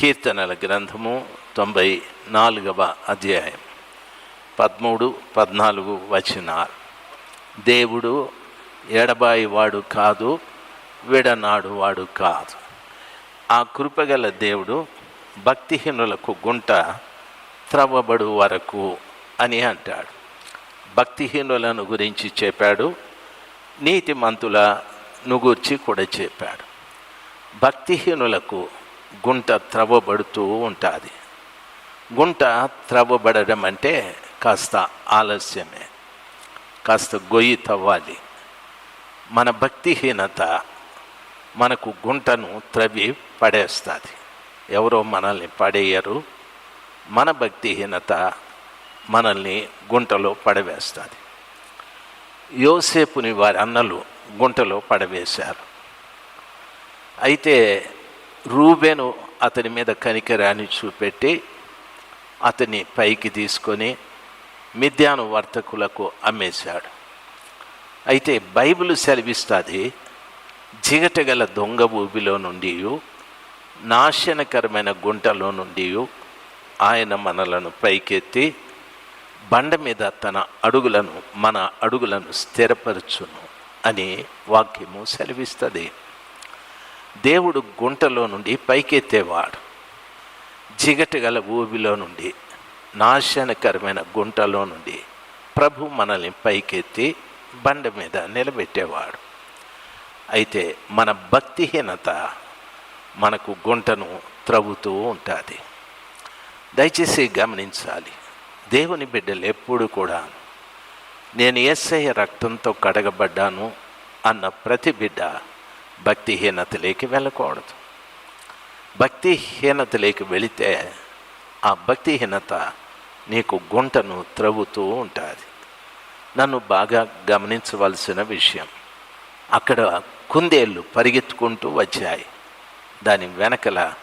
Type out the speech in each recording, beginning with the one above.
కీర్తనల గ్రంథము తొంభై నాలుగవ అధ్యాయం. పదమూడు పద్నాలుగు వచనాలు. దేవుడు ఎడబాయి వాడు కాదు విడనాడు వాడు కాదు. ఆ కృపగల దేవుడు భక్తిహీనులకు గుంట త్రవ్వబడు వరకు అని అంటాడు. భక్తిహీనులను గురించి చెప్పాడు నీతిమంతులను నుగూర్చి కూడా చెప్పాడు. భక్తిహీనులకు గుంట త్రవ్వబడుతూ ఉంటుంది. గుంట త్రవ్వబడడం అంటే కాస్త ఆలస్యమే కాస్త గొయ్యి తవ్వాలి. మన భక్తిహీనత మనకు గుంటను త్రవ్వి పడేస్తుంది. ఎవరో మనల్ని పడేయరు మన భక్తిహీనత మనల్ని గుంటలో పడవేస్తుంది. యోసేపుని వారి అన్నలు గుంటలో పడవేశారు. అయితే రూబెను అతని మీద కనికరాన్ని చూపెట్టి అతన్ని పైకి తీసుకొని మిథ్యాను వర్తకులకు అమ్మేశాడు. అయితే బైబిల్ సెలవిస్తుంది జిగటగల దొంగ ఊబిలో నుండి నాశనకరమైన గుంటలో నుండి ఆయన మనలను పైకెత్తి బండ మీద తన అడుగులను మన అడుగులను స్థిరపరచును అని వాక్యము సెలవిస్తుంది. దేవుడు గుంటలో నుండి పైకెత్తేవాడు. జిగటగల ఊబిలో నుండి నాశనకరమైన గుంటలో నుండి ప్రభు మనల్ని పైకెత్తి బండ మీద నిలబెట్టేవాడు. అయితే మన భక్తిహీనత మనకు గుంటను త్రవ్వుతూ ఉంటుంది. దయచేసి గమనించాలి. దేవుని బిడ్డలు ఎప్పుడు కూడా నేను ఎస్ఐ రక్తంతో కడగబడ్డాను అన్న ప్రతి బిడ్డ భక్తిహీనతలోకి వెళ్ళకూడదు. భక్తిహీనతలోకి వెళితే ఆ భక్తిహీనత నీకు గుంటను త్రవ్వుతూ ఉంటుంది. నన్ను బాగా గమనించవలసిన విషయం అక్కడ కుందేళ్ళు పరిగెత్తుకుంటూ వచ్చాయి. దాని వెనకల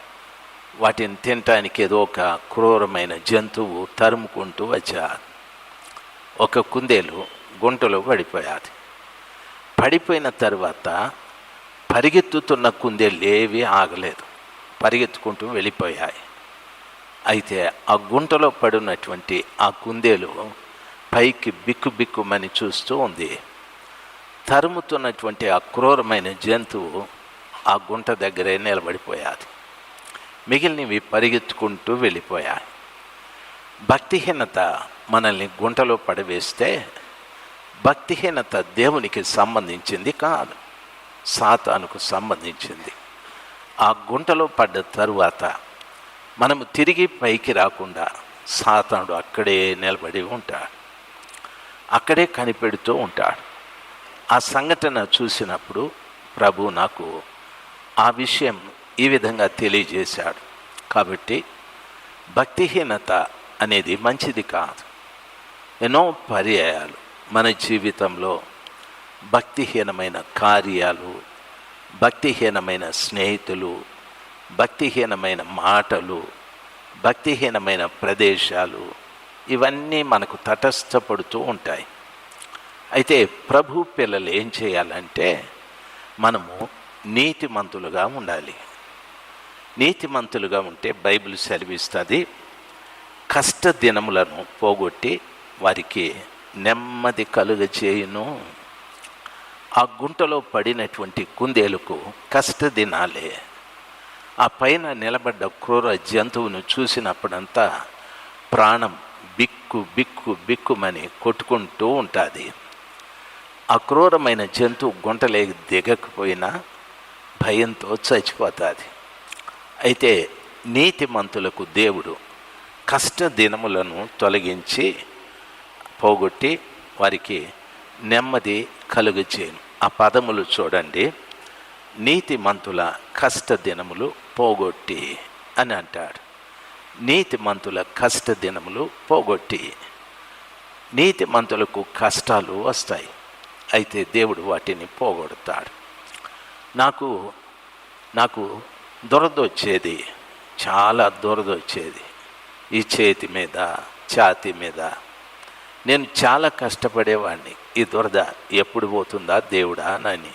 వాటిని తినటానికి ఏదో ఒక క్రూరమైన జంతువు తరుముకుంటూ వచ్చాది. ఒక కుందేలు గుంటలో పడిపోయాది. పడిపోయిన తర్వాత పరిగెత్తుతున్న కుందేళ్ళు ఆగలేదు. పరిగెత్తుకుంటూ వెళ్ళిపోయాయి. అయితే ఆ గుంటలో పడినటువంటి ఆ కుందేలు పైకి బిక్కు బిక్కుమని చూస్తూ ఉంది. తరుముతున్నటువంటి ఆ క్రూరమైన జంతువు ఆ గుంట దగ్గరే నిలబడిపోయాది. మిగిలినవి పరిగెత్తుకుంటూ వెళ్ళిపోయాయి. భక్తిహీనత మనల్ని గుంటలో పడవేస్తే భక్తిహీనత దేవునికి సంబంధించింది కాదు. సాతానుకు సంబంధించింది. ఆ గుంటలో పడ్డ తరువాత మనము తిరిగి పైకి రాకుండా సాతానుడు అక్కడే నిలబడి ఉంటాడు. అక్కడే కనిపెడుతూ ఉంటాడు. ఆ సంఘటన చూసినప్పుడు ప్రభు నాకు ఆ విషయం ఈ విధంగా తెలియజేశాడు. కాబట్టి భక్తిహీనత అనేది మంచిది కాదు. ఎన్నో పర్యాయాలు మన జీవితంలో భక్తిహీనమైన కార్యాలు భక్తిహీనమైన స్నేహితులు భక్తిహీనమైన మాటలు భక్తిహీనమైన ప్రదేశాలు ఇవన్నీ మనకు తటస్థపడుతూ ఉంటాయి. అయితే ప్రభు పిల్లలు ఏం చేయాలంటే మనము నీతిమంతులుగా ఉండాలి. నీతిమంతులుగా ఉంటే బైబిల్ సెలవిస్తుంది కష్ట దినములను పోగొట్టి వారికి నెమ్మది కలుగచేయును. ఆ గుంటలో పడినటువంటి కుందేలుకు కష్ట దినాలే ఆ పైన నిలబడ్డ క్రూర జంతువును చూసినప్పుడంతా ప్రాణం బిక్కు బిక్కు బిక్కుమని కొట్టుకుంటూ ఉంటుంది. ఆ క్రూరమైన జంతువు గుంటలేకి దిగకపోయినా భయంతో చచ్చిపోతుంది. అయితే నీతిమంతులకు దేవుడు కష్ట దినములను తొలగించి పోగొట్టి వారికి నెమ్మది కలుగచేయను ఆ పదములు చూడండి. నీతిమంతుల కష్ట దినములు పోగొట్టి అని అంటాడు. నీతిమంతుల కష్ట దినములు పోగొట్టి. నీతిమంతులకు కష్టాలు వస్తాయి. అయితే దేవుడు వాటిని పోగొడతాడు. నాకు నాకు దురదొచ్చేది చాలా దురదొచ్చేది ఈ చేతి మీద ఛాతి మీద నేను చాలా కష్టపడేవాడిని ఈ దురద ఎప్పుడు పోతుందా దేవుడా అని.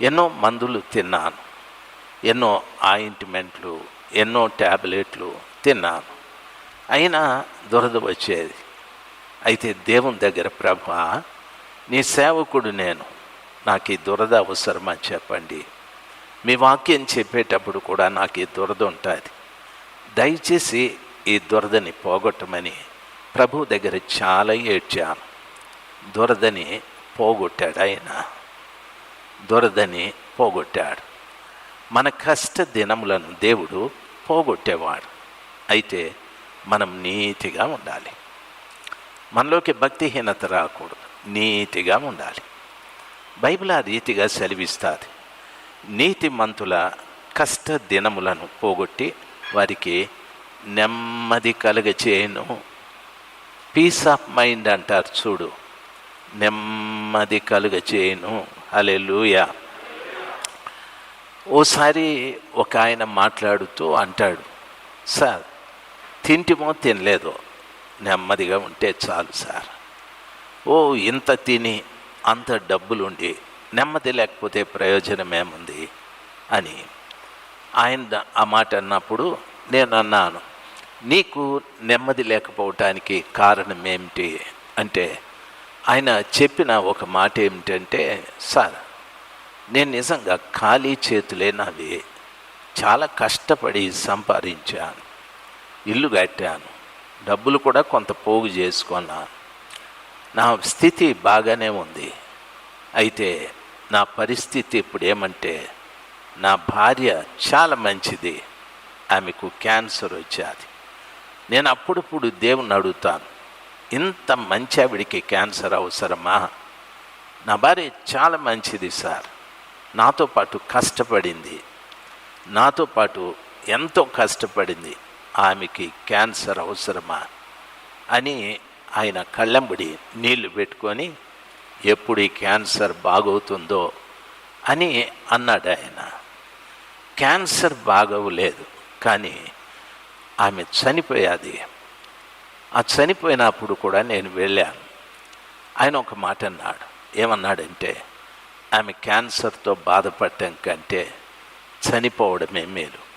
ఎన్నో మందులు తిన్నాను. ఎన్నో ఆయింట్మెంట్లు ఎన్నో ట్యాబ్లెట్లు తిన్నాను. అయినా దురద వచ్చేది. అయితే దేవుని దగ్గర ప్రభు నీ సేవకుడు నేను. నాకు ఈ దురద అవసరమని చెప్పండి. మీ వాక్యం చెప్పేటప్పుడు కూడా నాకు ఈ దురద ఉంటుంది. దయచేసి ఈ దురదని పోగొట్టమని ప్రభు దగ్గర చాలా ఏడ్చాను. దురదని పోగొట్టాడు ఆయన. దురదని పోగొట్టాడు. మన కష్ట దినములను దేవుడు పోగొట్టేవాడు. అయితే మనం నీతిగా ఉండాలి. మనలోకి భక్తిహీనత రాకూడదు. నీతిగా ఉండాలి. బైబిల్ ఆ రీతిగా సెలవిస్తుంది. నీతిమంతుల కష్ట దినములను పోగొట్టి వారికి నెమ్మది కలుగచేయను. పీస్ ఆఫ్ మైండ్ అంటారు చూడు. నెమ్మది కలుగ చేయను అలెలుయా ఓసారి ఒక ఆయన మాట్లాడుతూ అంటాడు సార్ తింటిమో తినలేదో? నెమ్మదిగా ఉంటే చాలు సార్. ఓ ఇంత తిని అంత డబ్బులుండి నెమ్మది లేకపోతే ప్రయోజనం ఏముంది అని ఆయన ఆ మాట అన్నప్పుడు నేను అన్నాను నీకు నెమ్మది లేకపోవటానికి కారణం ఏమిటి అంటే ఆయన చెప్పిన ఒక మాట ఏమిటంటే సార్ నేను నిజంగా ఖాళీ చేతులేనవి చాలా కష్టపడి సంపాదించాను. ఇల్లు కట్టాను. డబ్బులు కూడా కొంత పోగు చేసుకున్నాను. నా స్థితి బాగానే ఉంది. అయితే నా పరిస్థితి ఇప్పుడు ఏమంటే నా భార్య చాలా మంచిది. ఆమెకు క్యాన్సర్ వచ్చేది. నేను అప్పుడప్పుడు దేవుని అడుగుతాను. ఇంత మంచి ఆవిడికి క్యాన్సర్ అవసరమా? నా భార్య చాలా మంచిది సార్. నాతో పాటు కష్టపడింది. నాతో పాటు ఎంతో కష్టపడింది. ఆమెకి క్యాన్సర్ అవసరమా? అని ఆయన కళ్ళంబడి నీళ్ళు పెట్టుకొని ఎప్పుడు ఈ క్యాన్సర్ బాగవుతుందో? అని అన్నాడు ఆయన క్యాన్సర్ బాగవలేదు కానీ ఆమె చనిపోయాది. ఆ చనిపోయినప్పుడు కూడా నేను వెళ్ళాను. ఆయన ఒక మాట అన్నాడు. ఏమన్నాడంటే ఆమె క్యాన్సర్తో బాధపడటం కంటే చనిపోవడమే మేలు.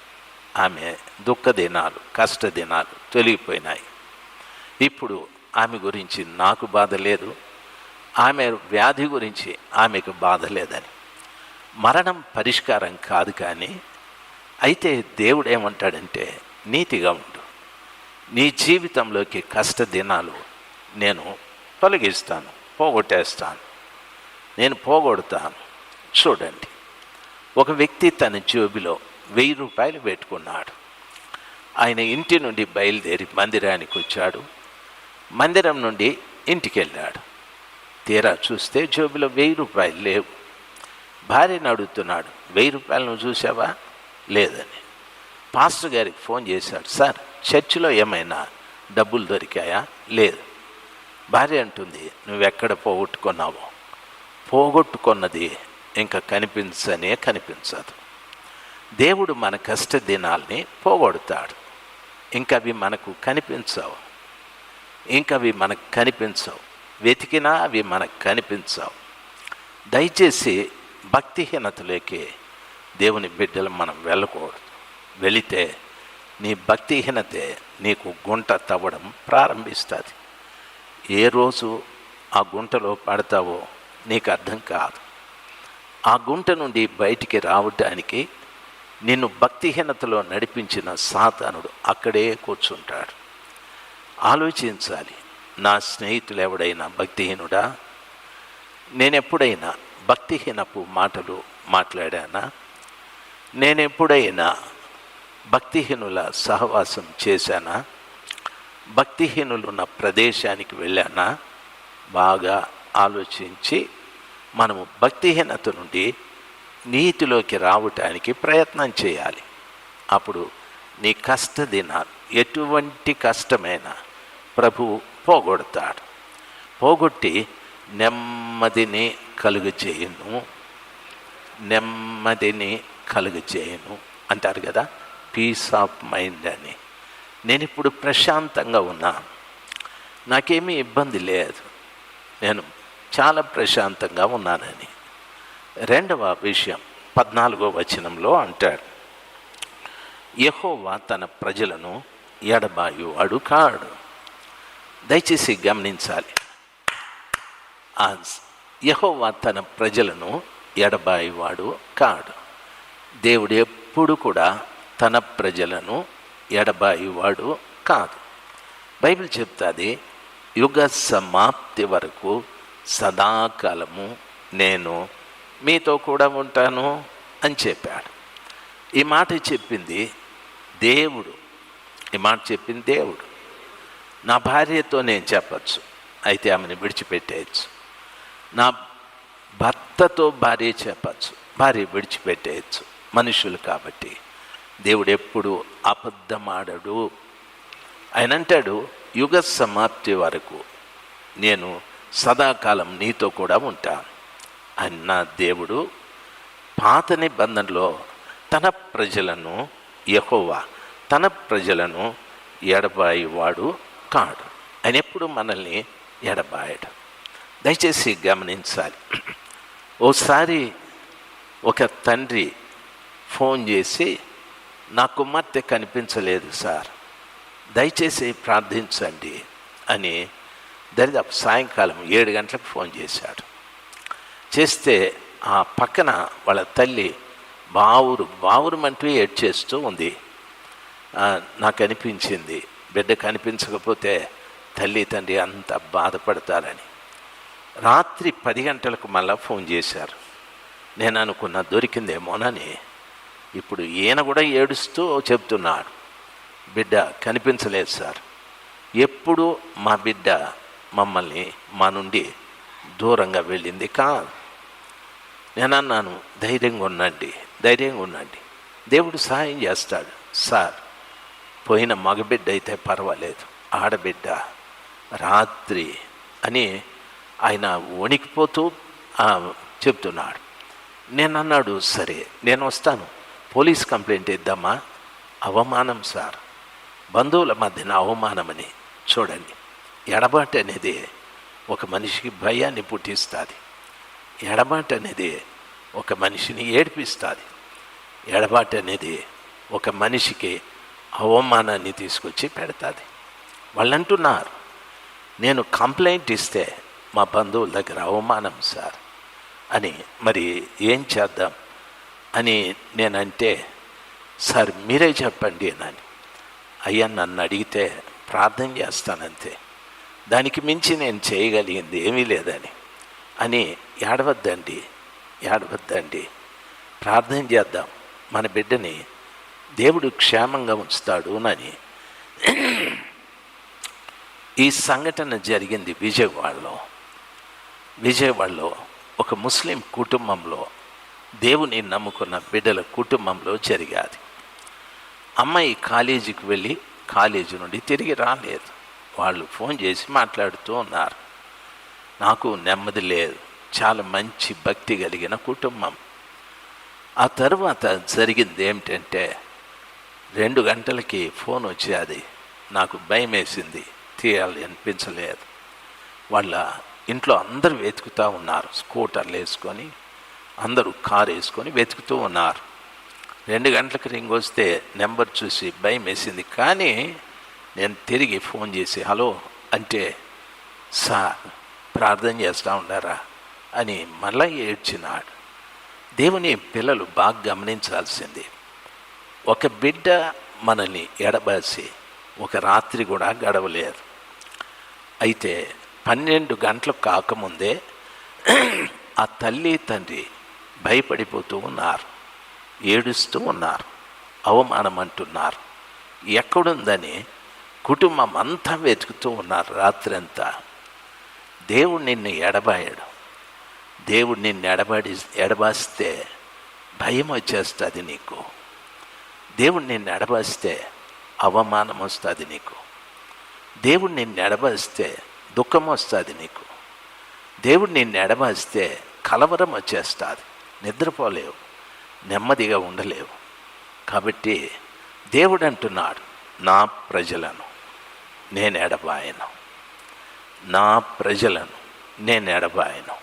ఆమె దుఃఖ దినాలు కష్ట దినాలు తొలగిపోయినాయి. ఇప్పుడు ఆమె గురించి నాకు బాధ లేదు. ఆమె వ్యాధి గురించి ఆమెకు బాధ లేదని. మరణం పరిష్కారం కాదు కానీ అయితే దేవుడు ఏమంటాడంటే నీతిగా ఉండు. నీ జీవితంలోకి కష్ట దినాలు నేను తొలగిస్తాను పోగొట్టేస్తాను. నేను పోగొడతాను. చూడండి. ఒక వ్యక్తి తన జోబిలో వెయ్యి రూపాయలు పెట్టుకున్నాడు. ఆయన ఇంటి నుండి బయలుదేరి మందిరానికి వచ్చాడు. మందిరం నుండి ఇంటికి వెళ్ళాడు తీరా చూస్తే జోబిలో వెయ్యి రూపాయలు లేవు. భార్యను అడుగుతున్నాడు వెయ్యి రూపాయలు నువ్వు చూసావా? లేదని. పాస్టర్ గారికి ఫోన్ చేశాడు సార్ చర్చిలో ఏమైనా డబ్బులు దొరికాయా? లేదు. భార్య అంటుంది నువ్వెక్కడ పోగొట్టుకున్నావో? పోగొట్టుకున్నది ఇంకా కనిపించనే కనిపించదు. దేవుడు మన కష్ట దినాల్ని పోగొడతాడు. ఇంకా అవి మనకు కనిపించవు. ఇంకా అవి మనకు కనిపించవు. వెతికినా అవి మనకు కనిపించవు. దయచేసి భక్తిహీనతలోకి దేవుని బిడ్డలు మనం వెళ్ళకూడదు. వెళితే నీ భక్తిహీనతే నీకు గుంట తవ్వడం ప్రారంభిస్తుంది. ఏ రోజు ఆ గుంటలో పడతావో నీకు అర్థం కాదు. ఆ గుంట నుండి బయటికి రావడానికి నిన్ను భక్తిహీనతలో నడిపించిన సాతానుడు అక్కడే కూర్చుంటాడు. ఆలోచించాలి నా స్నేహితులు ఎవడైనా భక్తిహీనుడా? నేనెప్పుడైనా భక్తిహీనపు మాటలు మాట్లాడానా? నేనెప్పుడైనా భక్తిహీనుల సహవాసం చేశానా? భక్తిహీనులున్న ప్రదేశానికి వెళ్ళానా? బాగా ఆలోచించి మనము భక్తిహీనత నుండి నీతిలోకి రావటానికి ప్రయత్నం చేయాలి. అప్పుడు నీ కష్ట దినాలు ఎటువంటి కష్టమైనా ప్రభువు పోగొడతాడు. పోగొట్టి నెమ్మదిని కలుగజేయను. నెమ్మదిని కలుగజేయను అంటారు కదా? పీస్ ఆఫ్ మైండ్ అని. నేను ఇప్పుడు ప్రశాంతంగా ఉన్నాను. నాకేమీ ఇబ్బంది లేదు. నేను చాలా ప్రశాంతంగా ఉన్నానని. రెండవ విషయం పద్నాలుగో వచనంలో అంటాడు. యహోవా తన ప్రజలను ఎడబాయువాడు కాడు దయచేసి గమనించాలి. ఆ తన ప్రజలను ఎడబాయివాడు కాడు దేవుడు ఎప్పుడు కూడా తన ప్రజలను ఎడబాయివాడు కాదు. బైబిల్ చెప్తాది యుగ సమాప్తి వరకు సదాకాలము నేను మీతో కూడా ఉంటాను అని చెప్పాడు. ఈ మాట చెప్పింది దేవుడు. ఈ మాట చెప్పింది దేవుడు. నా భార్యతో నేను చెప్పచ్చు అయితే ఆమెను విడిచిపెట్టేయచ్చు. నా భర్తతో భార్య చెప్పచ్చు భార్య విడిచిపెట్టేయచ్చు మనుషులు కాబట్టి. దేవుడు ఎప్పుడు అబద్ధమాడడు ఆయన అంటాడు యుగ సమాప్తి వరకు నేను సదాకాలం నీతో కూడా ఉంటాను అన్న దేవుడు పాత నిబంధనలో తన ప్రజలను యహోవా తన ప్రజలను ఎడబాయివాడు కాడు. ఆయన ఎప్పుడు మనల్ని ఎడబాయడు. దయచేసి గమనించాలి. ఓసారి ఒక తండ్రి ఫోన్ చేసి నా కుమార్తె కనిపించలేదు సార్. దయచేసి ప్రార్థించండి అని దరిదాపు సాయంకాలం ఏడు గంటలకు ఫోన్ చేశాడు. చేస్తే ఆ పక్కన వాళ్ళ తల్లి బావురు బావురు అంటూ ఏడ్చేస్తూ ఉంది. నాకు అనిపించింది బిడ్డ కనిపించకపోతే తల్లి తండ్రి అంత బాధపడతారని. రాత్రి పది గంటలకు మళ్ళా ఫోన్ చేశారు. నేను అనుకున్న దొరికిందేమోనని ఇప్పుడు ఈయన కూడా ఏడుస్తూ చెప్తున్నాడు బిడ్డ కనిపించలేదు సార్. ఎప్పుడు మా బిడ్డ మమ్మల్ని మా నుండి దూరంగా వెళ్ళింది కాదు. నేను అన్నాను ధైర్యంగా ఉండండి ధైర్యంగా ఉండండి. దేవుడు సహాయం చేస్తాడు. సార్ పోయిన మగబిడ్డ అయితే పర్వాలేదు ఆడబిడ్డ రాత్రి అని ఆయన వణికిపోతూ చెప్తున్నాడు. నేను అన్నాడు సరే నేను వస్తాను. పోలీస్ కంప్లైంట్ ఇద్దామా? అవమానం సార్. బంధువుల మధ్యన అవమానమని. చూడండి ఎడబాటు అనేది ఒక మనిషికి భయాన్ని పుట్టిస్తుంది. ఎడబాటు అనేది ఒక మనిషిని ఏడిపిస్తుంది. ఎడబాటు అనేది ఒక మనిషికి అవమానాన్ని తీసుకొచ్చి పెడతాది. వాళ్ళు అంటున్నారు నేను కంప్లైంట్ ఇస్తే మా బంధువుల దగ్గర అవమానం సార్ అని. మరి ఏం చేద్దాం? అని నేనంటే సార్ మీరే చెప్పండి అని. అయ్యా నన్ను అడిగితే ప్రార్థన చేస్తానంతే. దానికి మించి నేను చేయగలిగింది ఏమీ లేదని. అని ఏడవద్దండి ఏడవద్దండి. ప్రార్థన చేద్దాం. మన బిడ్డని దేవుడు క్షేమంగా ఉంచుతాడు అని. ఈ సంఘటన జరిగింది విజయవాడలో. విజయవాడలో ఒక ముస్లిం కుటుంబంలో దేవుని నమ్ముకున్న బిడ్డల కుటుంబంలో జరిగాది. అమ్మాయి కాలేజీకి వెళ్ళి కాలేజీ నుండి తిరిగి రాలేదు. వాళ్ళు ఫోన్ చేసి మాట్లాడుతూ ఉన్నారు. నాకు నెమ్మది లేదు. చాలా మంచి భక్తి కలిగిన కుటుంబం. ఆ తర్వాత జరిగింది ఏమిటంటే రెండు గంటలకి ఫోన్ వచ్చేది. నాకు భయం వేసింది. తీయాలి అనిపించలేదు. వాళ్ళ ఇంట్లో అందరూ వెతుకుతూ ఉన్నారు. స్కూటర్లు వేసుకొని అందరూ కారు వేసుకొని వెతుకుతూ ఉన్నారు. రెండు గంటలకు రింగ్ వస్తే నెంబర్ చూసి భయం వేసింది. కానీ నేను తిరిగి ఫోన్ చేసి హలో అంటే సార్ ప్రార్థన చేస్తూ ఉండారా? అని మళ్ళా ఏడ్చినాడు. దేవుని పిల్లలు బాగా గమనించాల్సింది. ఒక బిడ్డ మనల్ని ఎడబాసి ఒక రాత్రి కూడా గడవలేదు అయితే పన్నెండు గంటలకు కాకముందే ఆ తల్లి తండ్రి భయపడిపోతూ ఉన్నారు. ఏడుస్తూ ఉన్నారు. అవమానం అంటున్నారు ఎక్కడుందని కుటుంబం అంతా వెతుకుతూ ఉన్నారు రాత్రంతా. దేవుడు నిన్ను ఎడబాయాడు. దేవుడు నిన్ను ఎడబడి ఎడబాస్తే భయం వచ్చేస్తుంది నీకు. దేవుడు నిన్ను ఎడబాస్తే అవమానం వస్తుంది నీకు. దేవుడు నిన్ను ఎడబాస్తే దుఃఖం వస్తుంది నీకు. దేవుడు నిన్ను ఎడబాస్తే కలవరం వచ్చేస్తుంది నిద్రపోలేవు నెమ్మదిగా ఉండలేవు. కాబట్టి దేవుడు అంటున్నాడు నా ప్రజలను నేను ఎడబాయను నా ప్రజలను నేను ఎడబాయను